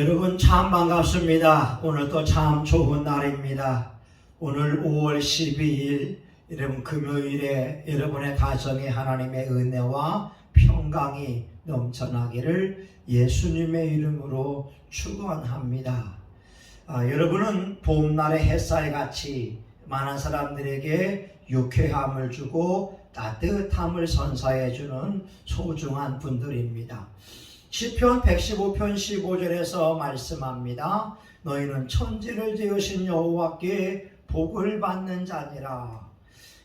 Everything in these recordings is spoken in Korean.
여러분 참 반갑습니다. 오늘도 참 좋은 날입니다. 오늘 5월 12일 여러분 금요일에 여러분의 가정에 하나님의 은혜와 평강이 넘쳐나기를 예수님의 이름으로 축원합니다. 아, 여러분은 봄날의 햇살 같이 많은 사람들에게 유쾌함을 주고 따뜻함을 선사해 주는 소중한 분들입니다. 시편 115편 15절에서 말씀합니다. 너희는 천지를 지으신 여호와께 복을 받는 자니라.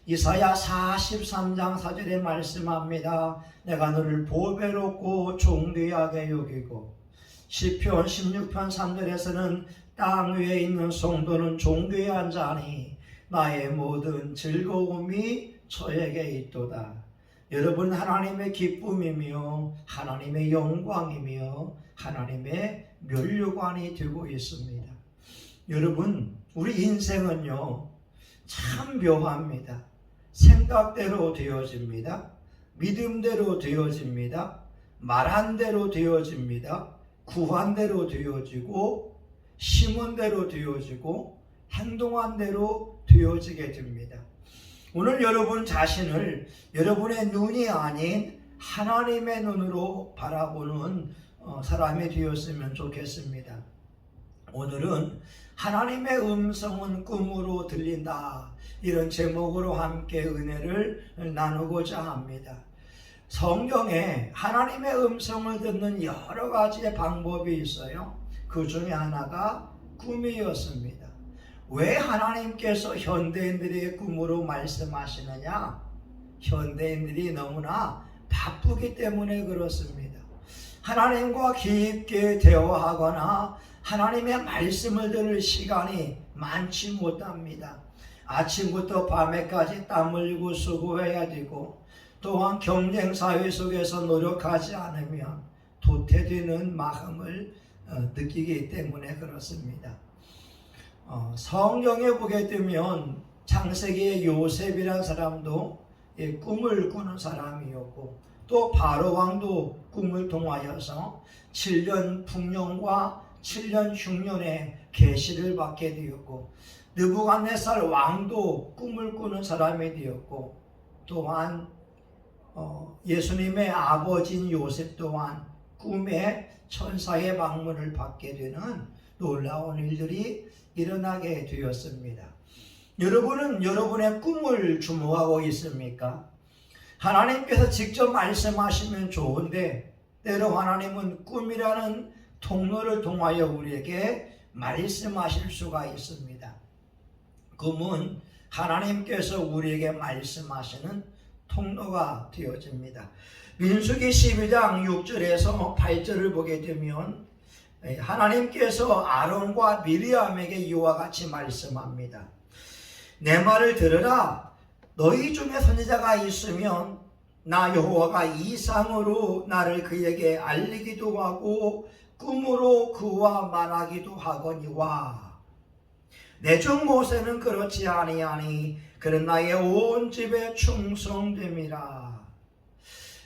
이사야 43장 4절에 말씀합니다. 내가 너를 보배롭고 존귀하게 여기고 시편 16편 3절에서는 땅 위에 있는 성도는 존귀한 자니 나의 모든 즐거움이 저에게 있도다. 여러분 하나님의 기쁨이며 하나님의 영광이며 하나님의 면류관이 되고 있습니다. 여러분 우리 인생은요 참 묘합니다. 생각대로 되어집니다. 믿음대로 되어집니다. 말한 대로 되어집니다. 구한 대로 되어지고 심은 대로 되어지고 행동한 대로 되어지게 됩니다. 오늘 여러분 자신을 여러분의 눈이 아닌 하나님의 눈으로 바라보는 어, 사람이 되었으면 좋겠습니다. 오늘은 하나님의 음성은 꿈으로 들린다. 이런 제목으로 함께 은혜를 나누고자 합니다. 성경에 하나님의 음성을 듣는 여러 가지의 방법이 있어요. 그 중에 하나가 꿈이었습니다. 왜 하나님께서 현대인들의 꿈으로 말씀하시느냐? 현대인들이 너무나 바쁘기 때문에 그렇습니다. 하나님과 깊게 대화하거나 하나님의 말씀을 들을 시간이 많지 못합니다. 아침부터 밤에까지 땀 흘리고 수고해야 되고 또한 경쟁 사회 속에서 노력하지 않으면 도태되는 마음을 어, 느끼기 때문에 그렇습니다. 어, 성경에 보게 되면 창세기의 요셉이라는 사람도 예, 꿈을 꾸는 사람이었고 또 바로 왕도 꿈을 통하여서 7년 풍년과 7년 흉년의 계시를 받게 되었고 느부갓네살 왕도 꿈을 꾸는 사람이 되었고 또한 어, 예수님의 아버지인 요셉 또한 꿈에 천사의 방문을 받게 되는 놀라운 일들이 일어나게 되었습니다. 여러분은 여러분의 꿈을 주목하고 있습니까? 하나님께서 직접 말씀하시면 좋은데 때로 하나님은 꿈이라는 통로를 통하여 우리에게 말씀하실 수가 있습니다. 꿈은 하나님께서 우리에게 말씀하시는 통로가 되어집니다. 민수기 12장 6절에서 8절을 보게 되면 하나님께서 아론과 미리암에게 이와 같이 말씀합니다. 내 말을 들으라. 너희 중에 선지자가 있으면 나 여호와가 이상으로 나를 그에게 알리기도 하고 꿈으로 그와 말하기도 하거니와 내 종 모세는 그렇지 아니하니 그는 나의 온 집에 충성됨이라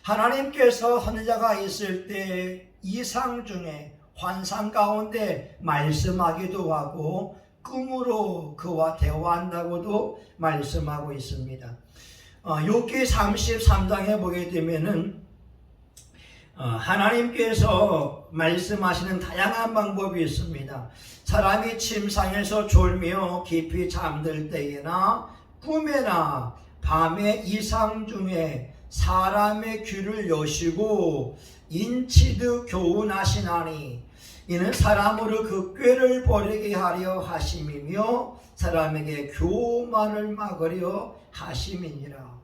하나님께서 선지자가 있을 때 이상 중에 환상 가운데 말씀하기도 하고 꿈으로 그와 대화한다고도 말씀하고 있습니다. 어, 욥기 33장에 보게 되면은 어, 하나님께서 말씀하시는 다양한 방법이 있습니다. 사람이 침상에서 졸며 깊이 잠들 때에나 꿈에나 밤의 이상 중에 사람의 귀를 여시고 인치듯 교훈하시나니 이는 사람으로 그 꾀를 버리게 하려 하심이며 사람에게 교만을 막으려 하심이니라.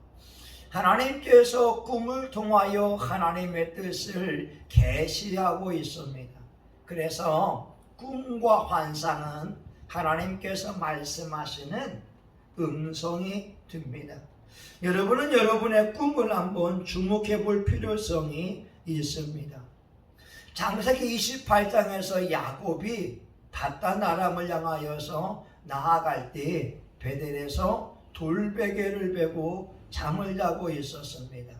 하나님께서 꿈을 통하여 하나님의 뜻을 계시하고 있습니다. 그래서 꿈과 환상은 하나님께서 말씀하시는 음성이 됩니다. 여러분은 여러분의 꿈을 한번 주목해 볼 필요성이 있습니다. 장세기 28장에서 야곱이 바단 아람을 향하여서 나아갈 때 베델에서 돌베개를 베고 잠을 자고 있었습니다.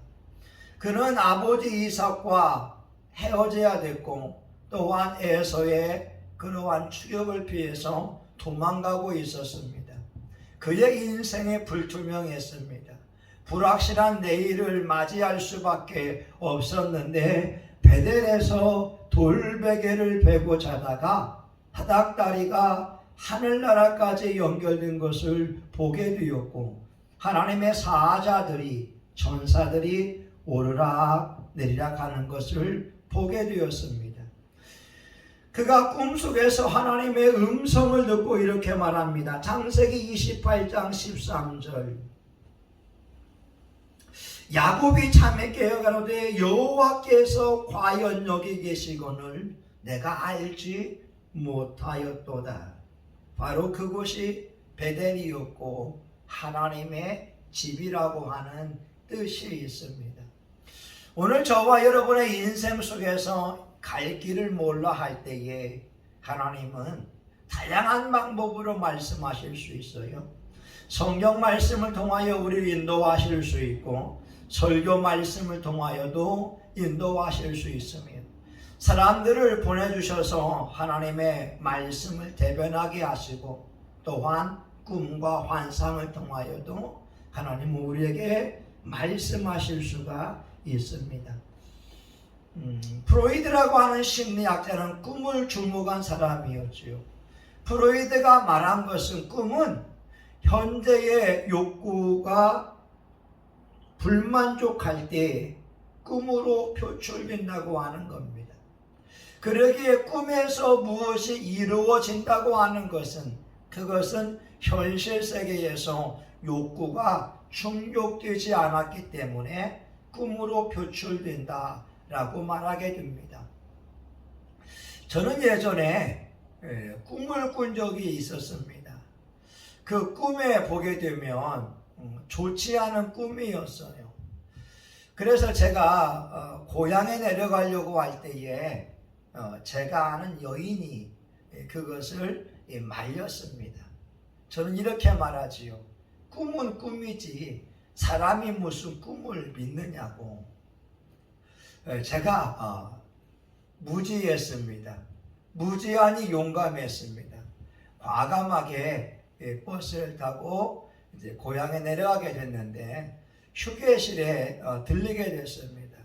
그는 아버지 이삭과 헤어져야 됐고 또 또한 에서의 그러한 추격을 피해서 도망가고 있었습니다. 그의 인생이 불투명했습니다. 불확실한 내일을 맞이할 수밖에 없었는데 베델에서 돌베개를 베고 자다가 바닥다리가 하늘나라까지 연결된 것을 보게 되었고 하나님의 사자들이 천사들이 오르락 내리락 하는 것을 보게 되었습니다. 그가 꿈속에서 하나님의 음성을 듣고 이렇게 말합니다. 창세기 28장 13절 야곱이 참에 깨어가로되 여호와께서 과연 여기 계시거늘 내가 알지 못하였도다. 바로 그곳이 베델이었고 하나님의 집이라고 하는 뜻이 있습니다. 오늘 저와 여러분의 인생 속에서 갈 길을 몰라 할 때에 하나님은 다양한 방법으로 말씀하실 수 있어요. 성경 말씀을 통하여 우리를 인도하실 수 있고 설교 말씀을 통하여도 인도하실 수 있으며 사람들을 보내주셔서 하나님의 말씀을 대변하게 하시고 또한 꿈과 환상을 통하여도 하나님 우리에게 말씀하실 수가 있습니다. 음, 프로이드라고 하는 심리학자는 꿈을 주목한 사람이었지요. 프로이드가 말한 것은 꿈은 현재의 욕구가 불만족할 때 꿈으로 표출된다고 하는 겁니다. 그러기에 꿈에서 무엇이 이루어진다고 하는 것은 그것은 현실 세계에서 욕구가 충족되지 않았기 때문에 꿈으로 표출된다라고 말하게 됩니다. 저는 예전에 예, 꿈을 꾼 적이 있었습니다. 그 꿈에 보게 되면 음, 좋지 않은 꿈이었어요. 그래서 제가 어, 고향에 내려가려고 할 때에 어, 제가 아는 여인이 예, 그것을 예, 말렸습니다. 저는 이렇게 말하지요. 꿈은 꿈이지 사람이 무슨 꿈을 믿느냐고. 예, 제가 어, 무지했습니다. 무지하니 용감했습니다. 과감하게 예, 버스를 타고 이제 고향에 내려가게 됐는데 휴게실에 어, 들리게 됐습니다.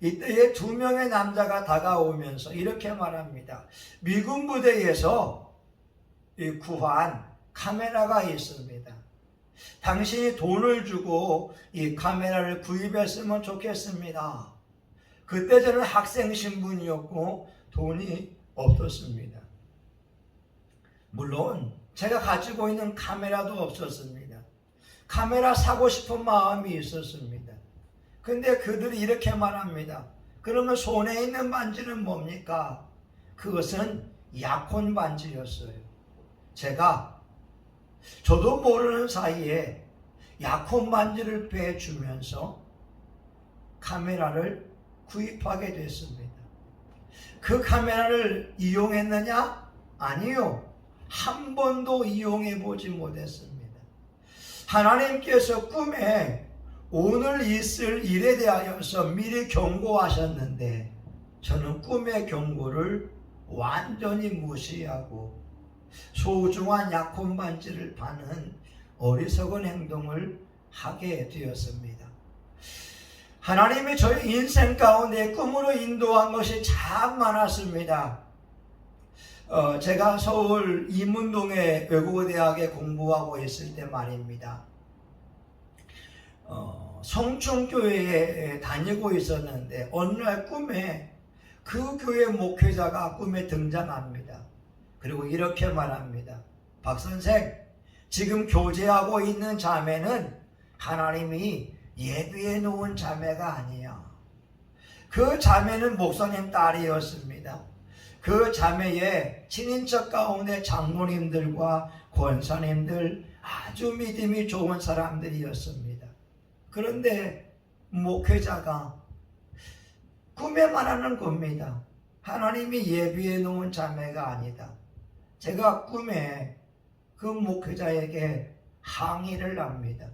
이때에 두 명의 남자가 다가오면서 이렇게 말합니다. 미군 부대에서 구한 카메라가 있습니다. 당신이 돈을 주고 이 카메라를 구입했으면 좋겠습니다. 그때 저는 학생 신분이었고 돈이 없었습니다. 물론 제가 가지고 있는 카메라도 없었습니다. 카메라 사고 싶은 마음이 있었습니다. 근데 그들이 이렇게 말합니다. 그러면 손에 있는 반지는 뭡니까? 그것은 약혼 반지였어요. 제가 저도 모르는 사이에 약혼 반지를 빼주면서 카메라를 구입하게 됐습니다. 그 카메라를 이용했느냐? 아니요. 한 번도 이용해 보지 못했습니다. 하나님께서 꿈에 오늘 있을 일에 대하여서 미리 경고하셨는데 저는 꿈의 경고를 완전히 무시하고 소중한 약혼 반지를 파는 어리석은 행동을 하게 되었습니다. 하나님이 저희 인생 가운데 꿈으로 인도한 것이 참 많았습니다. 어, 제가 서울 이문동의 외국어 대학에 공부하고 있을 때 말입니다. 어, 성충교회에 다니고 있었는데 어느 날 꿈에 그 교회 목회자가 꿈에 등장합니다. 그리고 이렇게 말합니다. 박 선생, 지금 교제하고 있는 자매는 하나님이 예비해 놓은 자매가 아니야. 그 자매는 목사님 딸이었습니다. 그 자매의 친인척 가운데 장모님들과 권사님들 아주 믿음이 좋은 사람들이었습니다. 그런데 목회자가 꿈에 말하는 겁니다. 하나님이 예비해 놓은 자매가 아니다. 제가 꿈에 그 목회자에게 항의를 합니다.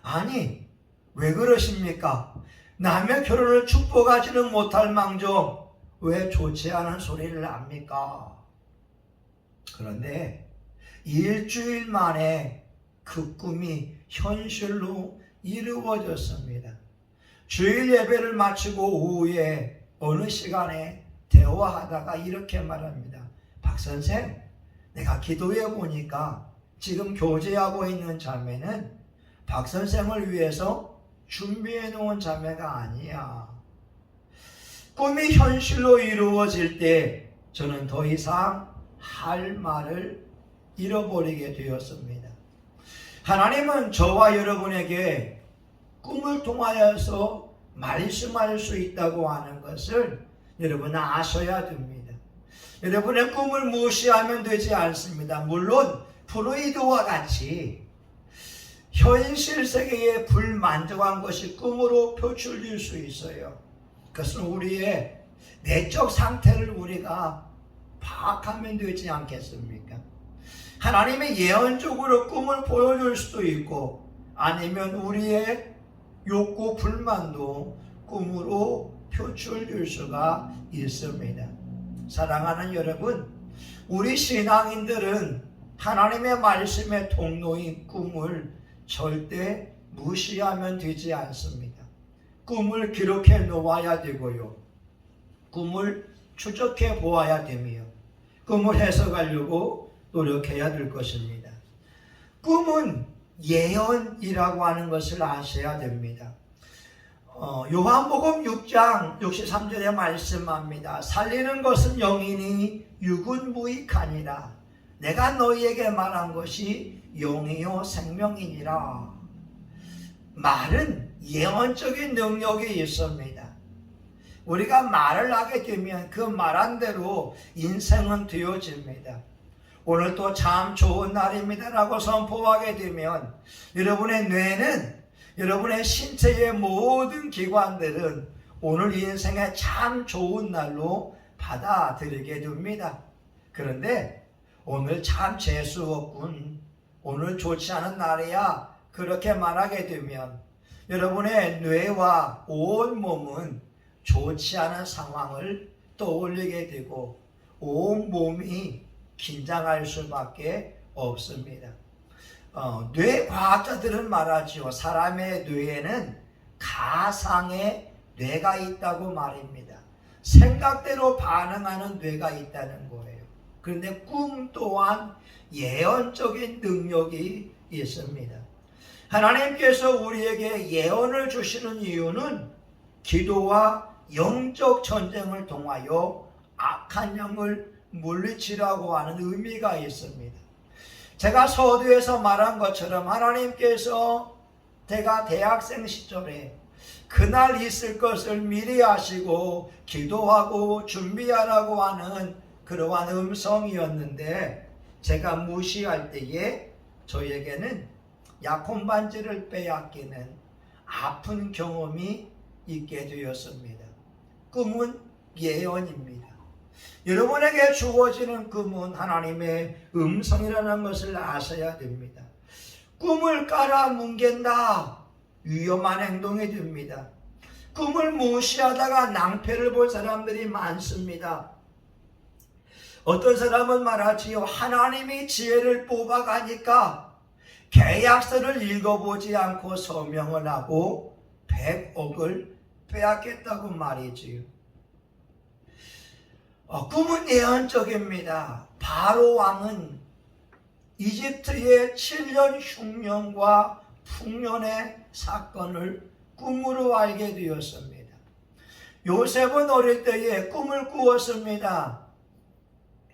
아니, 왜 그러십니까? 남의 결혼을 축복하지는 못할 망정 왜 좋지 않은 소리를 합니까? 그런데 일주일 만에 그 꿈이 현실로 이루어졌습니다. 주일 예배를 마치고 오후에 어느 시간에 대화하다가 이렇게 말합니다. 박 선생, 내가 기도해 보니까 지금 교제하고 있는 자매는 박 선생을 위해서 준비해 놓은 자매가 아니야. 꿈이 현실로 이루어질 때 저는 더 이상 할 말을 잃어버리게 되었습니다. 하나님은 저와 여러분에게 꿈을 통하여서 말씀할 수 있다고 하는 것을 여러분 아셔야 됩니다. 여러분의 꿈을 무시하면 되지 않습니다. 물론 프로이드와 같이 현실 세계에 불만족한 것이 꿈으로 표출될 수 있어요. 그것은 우리의 내적 상태를 우리가 파악하면 되지 않겠습니까? 하나님의 예언적으로 꿈을 보여줄 수도 있고 아니면 우리의 욕구 불만도 꿈으로 표출될 수가 있습니다. 사랑하는 여러분, 우리 신앙인들은 하나님의 말씀의 통로인 꿈을 절대 무시하면 되지 않습니다. 꿈을 기록해 놓아야 되고요. 꿈을 추적해 보아야 되며 꿈을 해석하려고 노력해야 될 것입니다. 꿈은 예언이라고 하는 것을 아셔야 됩니다. 어, 요한복음 6장 63절에 말씀합니다. 살리는 것은 영이니 육은 무익하니라. 내가 너희에게 말한 것이 영이요 생명이니라. 말은 예언적인 능력이 있습니다. 우리가 말을 하게 되면 그 말한 대로 인생은 되어집니다. 오늘 또참 좋은 날입니다라고 선포하게 되면 여러분의 뇌는 여러분의 신체의 모든 기관들은 오늘 인생의 참 좋은 날로 받아들이게 됩니다. 그런데 오늘 참 재수 없군. 오늘 좋지 않은 날이야. 그렇게 말하게 되면 여러분의 뇌와 온 몸은 좋지 않은 상황을 떠올리게 되고 온 몸이 긴장할 수밖에 없습니다. 어, 뇌 과학자들은 말하지요. 사람의 뇌에는 가상의 뇌가 있다고 말입니다. 생각대로 반응하는 뇌가 있다는 거예요. 그런데 꿈 또한 예언적인 능력이 있습니다. 하나님께서 우리에게 예언을 주시는 이유는 기도와 영적 전쟁을 통하여 악한 영을 물리치라고 하는 의미가 있습니다. 제가 서두에서 말한 것처럼 하나님께서 제가 대학생 시절에 그날 있을 것을 미리 아시고 기도하고 준비하라고 하는 그러한 음성이었는데 제가 무시할 때에 저에게는 약혼 반지를 빼앗기는 아픈 경험이 있게 되었습니다. 꿈은 예언입니다. 여러분에게 주어지는 꿈은 하나님의 음성이라는 것을 아셔야 됩니다. 꿈을 깔아 뭉갠다. 위험한 행동이 됩니다. 꿈을 무시하다가 낭패를 볼 사람들이 많습니다. 어떤 사람은 말하지요. 하나님이 지혜를 뽑아가니까 계약서를 읽어보지 않고 서명을 하고 100억을 빼앗겠다고 말이지요. 어, 꿈은 예언적입니다. 바로 왕은 이집트의 7년 흉년과 풍년의 사건을 꿈으로 알게 되었습니다. 요셉은 어릴 때에 꿈을 꾸었습니다.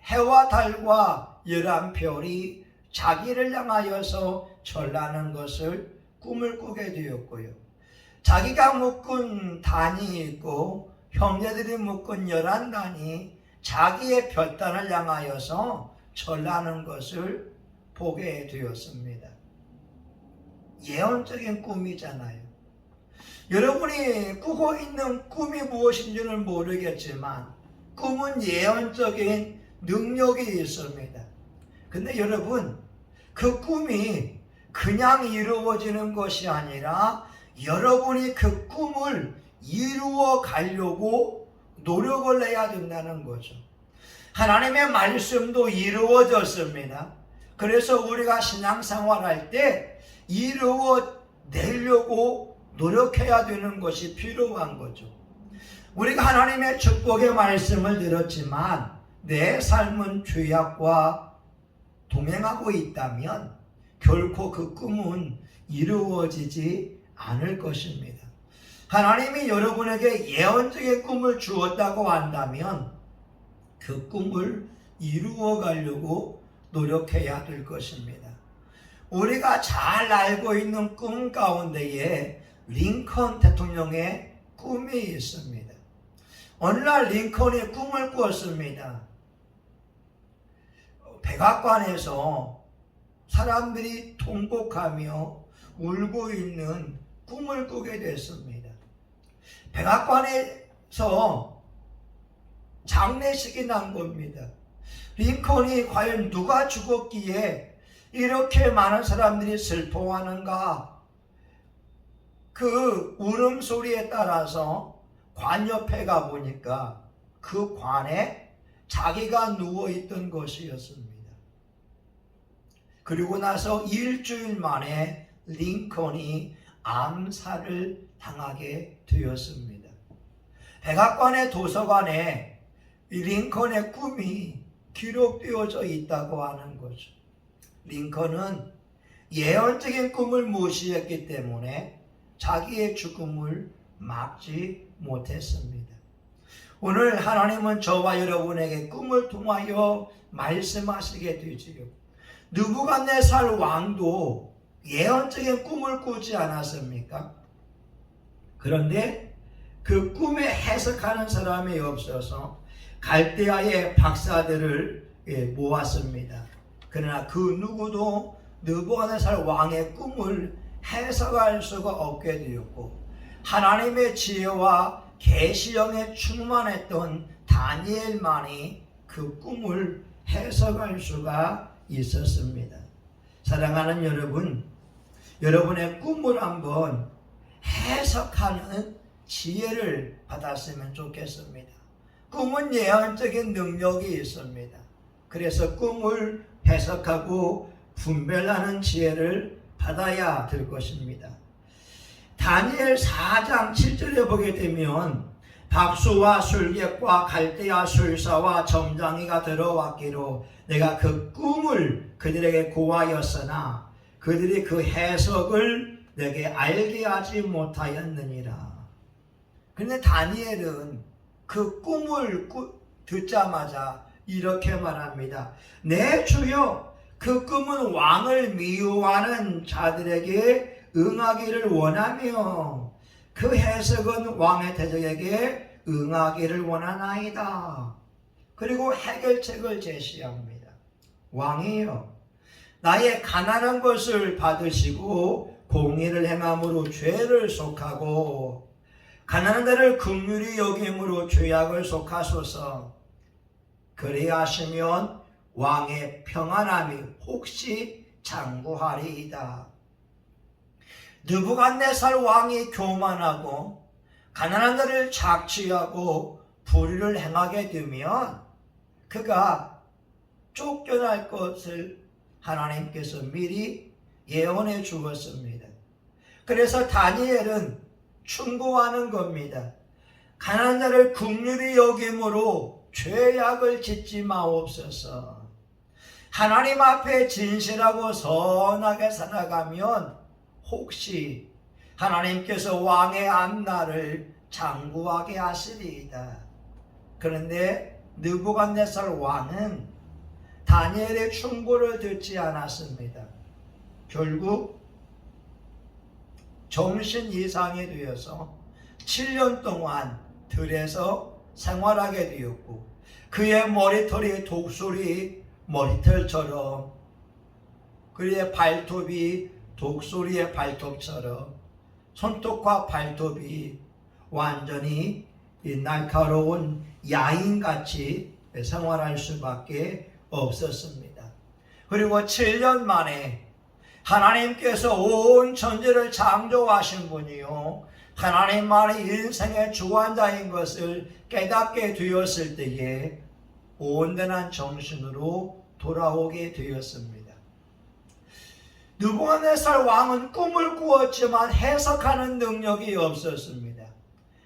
해와 달과 열한 별이 자기를 향하여서 전라는 것을 꿈을 꾸게 되었고요. 자기가 묶은 단이 있고 형제들이 묶은 열한 단이 자기의 별단을 향하여서 전라는 것을 보게 되었습니다. 예언적인 꿈이잖아요. 여러분이 꾸고 있는 꿈이 무엇인지는 모르겠지만 꿈은 예언적인 능력이 있습니다. 근데 여러분 그 꿈이 그냥 이루어지는 것이 아니라 여러분이 그 꿈을 이루어 가려고 노력을 내야 된다는 거죠. 하나님의 말씀도 이루어졌습니다. 그래서 우리가 신앙생활할 때 이루어 내려고 노력해야 되는 것이 필요한 거죠. 우리가 하나님의 축복의 말씀을 들었지만 내 삶은 죄악과 동행하고 있다면 결코 그 꿈은 이루어지지 않을 것입니다. 하나님이 여러분에게 예언적인 꿈을 주었다고 한다면 그 꿈을 이루어 가려고 노력해야 될 것입니다. 우리가 잘 알고 있는 꿈 가운데에 링컨 대통령의 꿈이 있습니다. 어느 날 링컨이 꿈을 꾸었습니다. 백악관에서 사람들이 통곡하며 울고 있는 꿈을 꾸게 됐습니다. 백악관에서 장례식이 난 겁니다. 링컨이 과연 누가 죽었기에 이렇게 많은 사람들이 슬퍼하는가? 그 울음소리에 따라서 관 옆에 가 보니까 그 관에 자기가 누워있던 것이었습니다. 그리고 나서 일주일 만에 링컨이 암살을 당하게 되었습니다. 백악관의 도서관에 이 링컨의 꿈이 기록되어져 있다고 하는 거죠. 링컨은 예언적인 꿈을 무시했기 때문에 자기의 죽음을 막지 못했습니다. 오늘 하나님은 저와 여러분에게 꿈을 통하여 말씀하시게 되지요. 느부갓네살 왕도 예언적인 꿈을 꾸지 않았습니까? 그런데 그 꿈에 해석하는 사람이 없어서 갈대아의 박사들을 예, 모았습니다. 그러나 그 누구도 느부갓네살 왕의 꿈을 해석할 수가 없게 되었고 하나님의 지혜와 계시형에 충만했던 다니엘만이 그 꿈을 해석할 수가 있었습니다. 사랑하는 여러분, 여러분의 꿈을 한번 해석하는 지혜를 받았으면 좋겠습니다. 꿈은 예언적인 능력이 있습니다. 그래서 꿈을 해석하고 분별하는 지혜를 받아야 될 것입니다. 다니엘 4장 7절에 보게 되면 박수와 술객과 갈대아 술사와 점장이가 들어왔기로 내가 그 꿈을 그들에게 고하였으나 그들이 그 해석을 내게 알게 하지 못하였느니라. 근데 다니엘은 그 꿈을 꾸, 듣자마자 이렇게 말합니다. 내 주여 그 꿈은 왕을 미워하는 자들에게 응하기를 원하며 그 해석은 왕의 대적에게 응하기를 원하나이다. 그리고 해결책을 제시합니다. 왕이여, 나의 가난한 것을 받으시고 공의를 행함으로 죄를 속하고 가난한 자를 긍휼히 여김으로 죄악을 속하소서. 그리하시면 왕의 평안함이 혹시 장구하리이다. 느부갓네살 왕이 교만하고 가난한 자를 착취하고 불의를 행하게 되면 그가 쫓겨날 것을 하나님께서 미리 예언해 주었습니다. 그래서 다니엘은 충고하는 겁니다. 가난한 자를 국률이 여김으로 죄악을 짓지 마옵소서. 하나님 앞에 진실하고 선하게 살아가면 혹시 하나님께서 왕의 앞날을 장구하게 하시리이다. 그런데 느부갓네살 왕은 다니엘의 충고를 듣지 않았습니다. 결국 정신 이상이 되어서 7년 동안 들에서 생활하게 되었고 그의 머리털이 독수리 머리털처럼 그의 발톱이 독수리의 발톱처럼 손톱과 발톱이 완전히 날카로운 야인같이 생활할 수밖에 없었습니다. 그리고 7년 만에 하나님께서 온 천지를 창조하신 분이요 하나님만이 인생의 주관자인 것을 깨닫게 되었을 때에 온전한 정신으로 돌아오게 되었습니다. 느부갓네살 왕은 꿈을 꾸었지만 해석하는 능력이 없었습니다.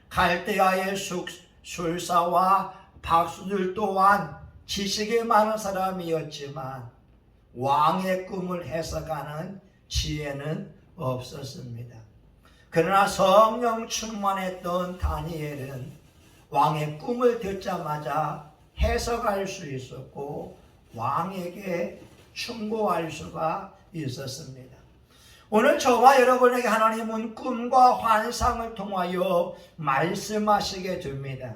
갈대아의 숙, 술사와 박수들 또한 지식이 많은 사람이었지만 왕의 꿈을 해석하는 지혜는 없었습니다. 그러나 성령 충만했던 다니엘은 왕의 꿈을 듣자마자 해석할 수 있었고 왕에게 충고할 수가 있었습니다. 오늘 저와 여러분에게 하나님은 꿈과 환상을 통하여 말씀하시게 됩니다.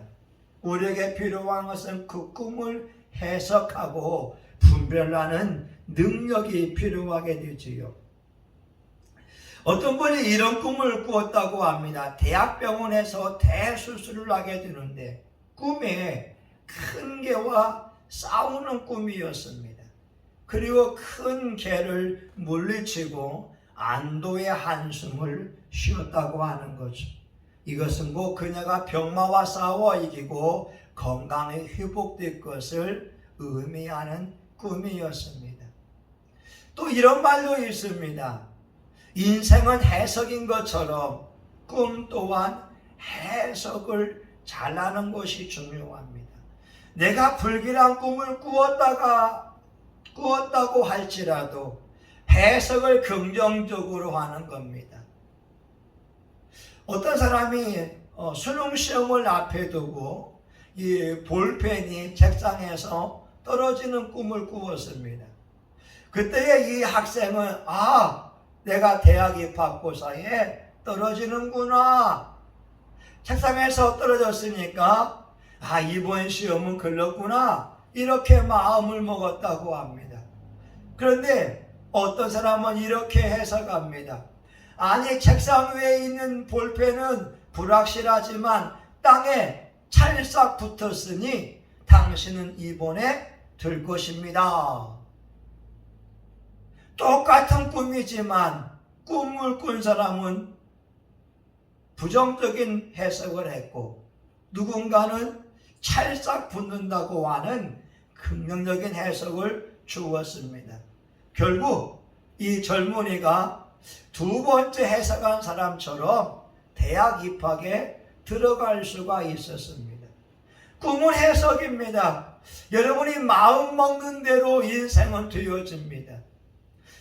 우리에게 필요한 것은 그 꿈을 해석하고 분별하는 능력이 필요하게 되지요. 어떤 분이 이런 꿈을 꾸었다고 합니다. 대학병원에서 대수술을 하게 되는데 꿈에 큰 개와 싸우는 꿈이었습니다. 그리고 큰 개를 물리치고 안도의 한숨을 쉬었다고 하는 거죠. 이것은 곧 그녀가 병마와 싸워 이기고 건강이 회복될 것을 의미하는 꿈이었습니다. 또 이런 말도 있습니다. 인생은 해석인 것처럼 꿈 또한 해석을 잘하는 것이 중요합니다. 내가 불길한 꿈을 꾸었다가 꾸었다고 할지라도 해석을 긍정적으로 하는 겁니다. 어떤 사람이 어, 수능 시험을 앞에 두고 이 볼펜이 책상에서 떨어지는 꿈을 꾸었습니다. 그때에 이 학생은 아 내가 대학 입학고사에 떨어지는구나. 책상에서 떨어졌으니까 아 이번 시험은 걸렸구나. 이렇게 마음을 먹었다고 합니다. 그런데 어떤 사람은 이렇게 해석합니다. 아니 책상 위에 있는 볼펜은 불확실하지만 땅에 찰싹 붙었으니 당신은 이번에 들 것입니다. 똑같은 꿈이지만 꿈을 꾼 사람은 부정적인 해석을 했고 누군가는 찰싹 붙는다고 하는 긍정적인 해석을 주었습니다. 결국 이 젊은이가 두 번째 해석한 사람처럼 대학 입학에 들어갈 수가 있었습니다. 꿈은 해석입니다. 여러분이 마음 먹는 대로 인생은 되어집니다.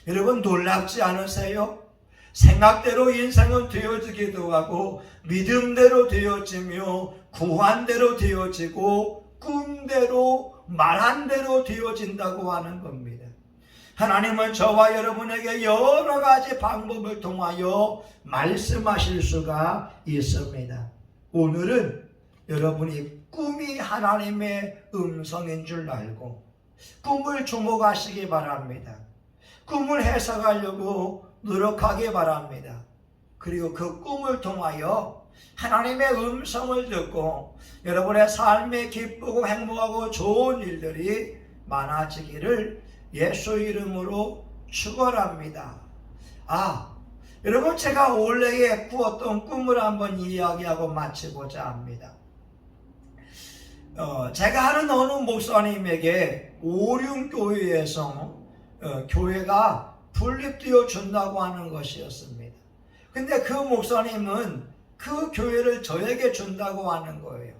여러분 놀랍지 않으세요? 생각대로 인생은 되어지기도 하고 믿음대로 되어지며 구한대로 되어지고 꿈대로 말한 대로 되어진다고 하는 겁니다. 하나님은 저와 여러분에게 여러 가지 방법을 통하여 말씀하실 수가 있습니다. 오늘은 여러분이 꿈이 하나님의 음성인 줄 알고 꿈을 주목하시기 바랍니다. 꿈을 해석하려고 노력하기 바랍니다. 그리고 그 꿈을 통하여 하나님의 음성을 듣고 여러분의 삶에 기쁘고 행복하고 좋은 일들이 많아지기를 예수 이름으로 축원합니다. 아, 여러분 제가 원래에 꾸었던 꿈을 한번 이야기하고 마치고자 합니다. 어, 제가 하는 어느 목사님에게 오륜교회에서 어, 교회가 분립되어 준다고 하는 것이었습니다. 근데 그 목사님은 그 교회를 저에게 준다고 하는 거예요.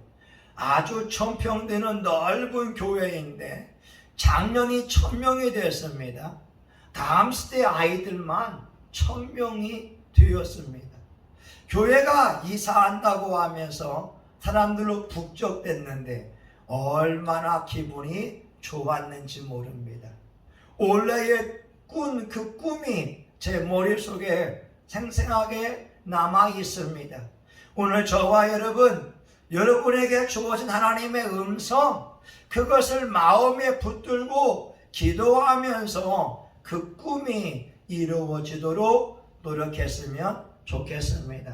아주 청평되는 넓은 교회인데 작년이 천명이 됐습니다. 다음 시대 아이들만 천명이 되었습니다. 교회가 이사한다고 하면서 사람들로 북적댔는데 얼마나 기분이 좋았는지 모릅니다. 원래의 꾼 그 꿈이 제 머릿속에 생생하게 남아 있습니다. 오늘 저와 여러분, 여러분에게 주어진 하나님의 음성, 그것을 마음에 붙들고 기도하면서 그 꿈이 이루어지도록 노력했으면 좋겠습니다.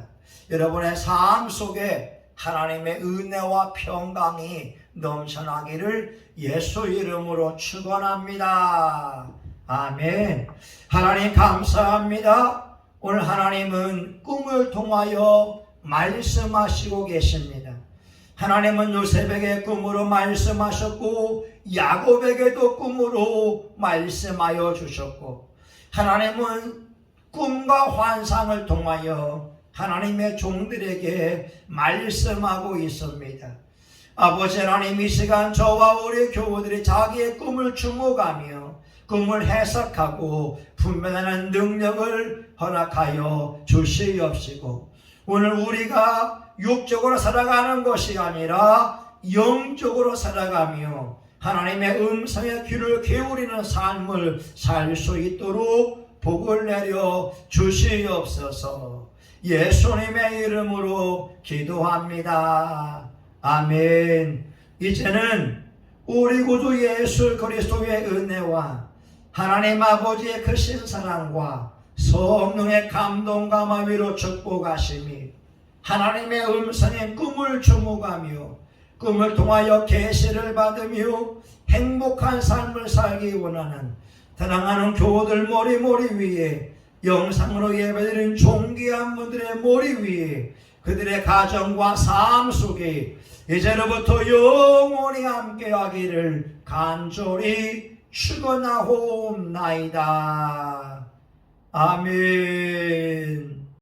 여러분의 삶 속에 하나님의 은혜와 평강이 넘쳐나기를 예수 이름으로 축원합니다. 아멘. 하나님 감사합니다. 오늘 하나님은 꿈을 통하여 말씀하시고 계십니다. 하나님은 요셉에게 꿈으로 말씀하셨고 야곱에게도 꿈으로 말씀하여 주셨고 하나님은 꿈과 환상을 통하여 하나님의 종들에게 말씀하고 있습니다. 아버지 하나님 이 시간 저와 우리 교우들이 자기의 꿈을 주목하며 꿈을 해석하고 분별하는 능력을 허락하여 주시옵시고 오늘 우리가 육적으로 살아가는 것이 아니라 영적으로 살아가며 하나님의 음성에 귀를 기울이는 삶을 살 수 있도록 복을 내려 주시옵소서 예수님의 이름으로 기도합니다. 아멘. 이제는 우리 구주 예수 그리스도의 은혜와 하나님 아버지의 크신 사랑과 성령의 감동과 마위로 축복하심이 하나님의 음성에 꿈을 주목하며 꿈을 통하여 계시를 받으며 행복한 삶을 살기 원하는 사랑하는 교우들 머리 머리 위에 영상으로 예배드린 존귀한 분들의 머리 위에 그들의 가정과 삶 속에 이제로부터 영원히 함께하기를 간절히 축원하옵나이다. 아멘.